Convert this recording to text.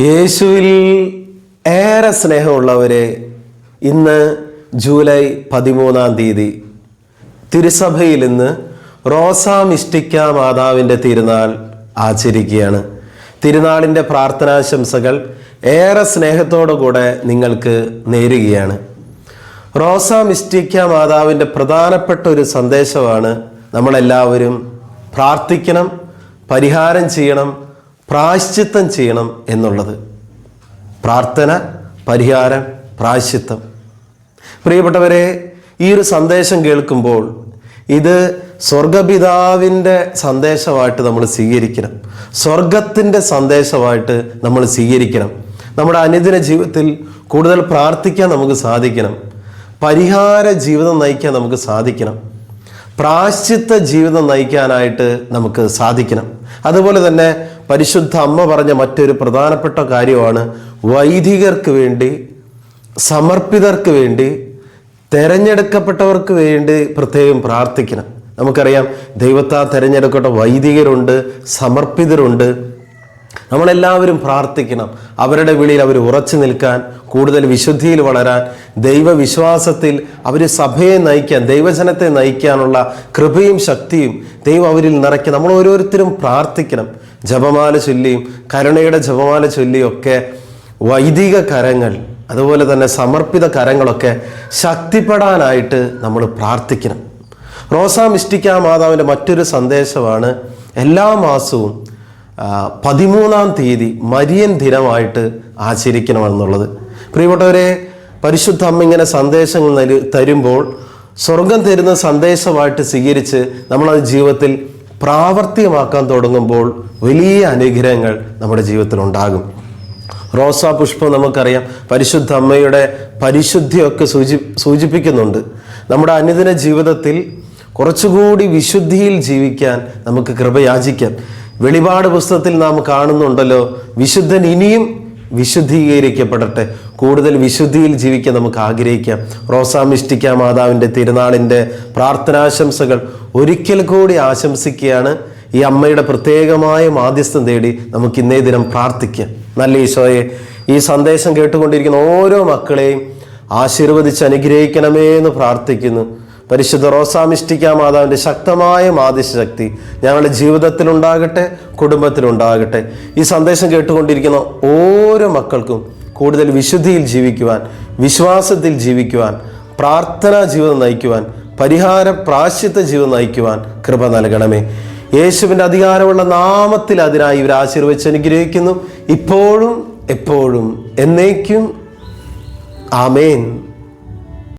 യേശുവിൽ ഏറെ സ്നേഹമുള്ളവരെ ഇന്ന് ജൂലൈ പതിമൂന്നാം തീയതി തിരുസഭയിൽ ഇന്ന് റോസാ മിസ്റ്റിക്ക മാതാവിന്റെ തിരുനാൾ ആചരിക്കുകയാണ്. തിരുനാളിന്റെ പ്രാർത്ഥനാശംസകൾ ഏറെ സ്നേഹത്തോടു കൂടെ നിങ്ങൾക്ക് നേരുകയാണ്. റോസാ മിസ്റ്റിക്ക മാതാവിന്റെ പ്രധാനപ്പെട്ട ഒരു സന്ദേശമാണ് നമ്മളെല്ലാവരും പ്രാർത്ഥിക്കണം പരിഹാരം ചെയ്യണം പ്രായശ്ചിത്തം ചെയ്യണം എന്നുള്ളത്. പ്രാർത്ഥന പരിഹാരം പ്രായശ്ചിത്തം. പ്രിയപ്പെട്ടവരെ ഈ ഒരു സന്ദേശം കേൾക്കുമ്പോൾ ഇത് സ്വർഗപിതാവിന്റെ സന്ദേശമായിട്ട് നമ്മൾ സ്വീകരിക്കണം. സ്വർഗത്തിന്റെ സന്ദേശമായിട്ട് നമ്മൾ സ്വീകരിക്കണം. നമ്മുടെ അനുദിന ജീവിതത്തിൽ കൂടുതൽ പ്രാർത്ഥിക്കാൻ നമുക്ക് സാധിക്കണം. പരിഹാര ജീവിതം നയിക്കാൻ നമുക്ക് സാധിക്കണം. പ്രാശ്ചിത്ത ജീവിതം നയിക്കാനായിട്ട് നമുക്ക് സാധിക്കണം. അതുപോലെ തന്നെ പരിശുദ്ധ അമ്മ പറഞ്ഞ മറ്റൊരു പ്രധാനപ്പെട്ട കാര്യമാണ് വൈദികർക്ക് വേണ്ടി സമർപ്പിതർക്ക് വേണ്ടി തെരഞ്ഞെടുക്കപ്പെട്ടവർക്ക് വേണ്ടി പ്രത്യേകം പ്രാർത്ഥിക്കണം. നമുക്കറിയാം ദൈവത്താൽ തെരഞ്ഞെടുക്കപ്പെട്ട വൈദികരുണ്ട് സമർപ്പിതരുണ്ട്. നമ്മളെല്ലാവരും പ്രാർത്ഥിക്കണം. അവരുടെ വിളിയിൽ അവർ ഉറച്ചു നിൽക്കാൻ കൂടുതൽ വിശുദ്ധിയിൽ വളരാൻ ദൈവവിശ്വാസത്തിൽ അവർ സഭയെ നയിക്കാൻ ദൈവജനത്തെ നയിക്കാനുള്ള കൃപയും ശക്തിയും ദൈവം അവരിൽ നിറയ്ക്കുക നമ്മൾ ഓരോരുത്തരും പ്രാർത്ഥിക്കണം. ജപമാല ചൊല്ലിയും കരുണയുടെ ജപമാല ചൊല്ലിയും ഒക്കെ വൈദിക കരങ്ങൾ അതുപോലെ തന്നെ സമർപ്പിത കരങ്ങളൊക്കെ ശക്തിപ്പെടാനായിട്ട് നമ്മൾ പ്രാർത്ഥിക്കണം. റോസാ മിസ്റ്റിക്ക മാതാവിന്റെ മറ്റൊരു സന്ദേശമാണ് എല്ലാ മാസവും പതിമൂന്നാം തീയതി മരിയൻ ദിനമായിട്ട് ആചരിക്കണമെന്നുള്ളത്. പ്രിയപ്പെട്ടവരെ പരിശുദ്ധ അമ്മ ഇങ്ങനെ സന്ദേശങ്ങൾ തരുമ്പോൾ സ്വർഗം തരുന്ന സന്ദേശമായിട്ട് സ്വീകരിച്ച് നമ്മളത് ജീവിതത്തിൽ പ്രാവർത്തികമാക്കാൻ തുടങ്ങുമ്പോൾ വലിയ അനുഗ്രഹങ്ങൾ നമ്മുടെ ജീവിതത്തിൽ ഉണ്ടാകും. റോസാ പുഷ്പം നമുക്കറിയാം. പരിശുദ്ധ അമ്മയുടെ പരിശുദ്ധിയൊക്കെ സൂചി സൂചിപ്പിക്കുന്നുണ്ട്. നമ്മുടെ അനുദിന ജീവിതത്തിൽ കുറച്ചുകൂടി വിശുദ്ധിയിൽ ജീവിക്കാൻ നമുക്ക് കൃപ യാചിക്കാം വെളിപാട് പുസ്തകത്തിൽ നാം കാണുന്നുണ്ടല്ലോ. വിശുദ്ധൻ ഇനിയും വിശുദ്ധീകരിക്കപ്പെടട്ടെ. കൂടുതൽ വിശുദ്ധിയിൽ ജീവിക്കാൻ നമുക്ക് ആഗ്രഹിക്കാം. റോസാ മിസ്റ്റിക്ക മാതാവിന്റെ തിരുനാളിന്റെ പ്രാർത്ഥനാശംസകൾ ഒരിക്കൽ കൂടി ആശംസിക്കുകയാണ്. ഈ അമ്മയുടെ പ്രത്യേകമായ മാധ്യസ്ഥം തേടി നമുക്ക് ഇന്നേ ദിനം പ്രാർത്ഥിക്കാം. നല്ല ഈശോയെ ഈ സന്ദേശം കേട്ടുകൊണ്ടിരിക്കുന്ന ഓരോ മക്കളെയും ആശീർവദിച്ച് അനുഗ്രഹിക്കണമേ എന്ന് പ്രാർത്ഥിക്കുന്നു. പരിശുദ്ധ റോസാമിഷ്ടിക്ക മാതാവിന്റെ ശക്തമായ മാധ്യസ്ഥ ശക്തി ഞങ്ങളുടെ ജീവിതത്തിലുണ്ടാകട്ടെ കുടുംബത്തിലുണ്ടാകട്ടെ. ഈ സന്ദേശം കേട്ടുകൊണ്ടിരിക്കുന്ന ഓരോ മക്കൾക്കും കൂടുതൽ വിശുദ്ധിയിൽ ജീവിക്കുവാൻ വിശ്വാസത്തിൽ ജീവിക്കുവാൻ പ്രാർത്ഥനാ ജീവിതം നയിക്കുവാൻ പരിഹാര പ്രാശ്യത്തെ ജീവിതം നയിക്കുവാൻ കൃപ നൽകണമേ. യേശുവിന്റെ അധികാരമുള്ള നാമത്തിൽ അതിനായി ഇവർ ആശീർവദിച്ച് അനുഗ്രഹിക്കുന്നു. ഇപ്പോഴും എപ്പോഴും എന്നേക്കും. ആമേൻ.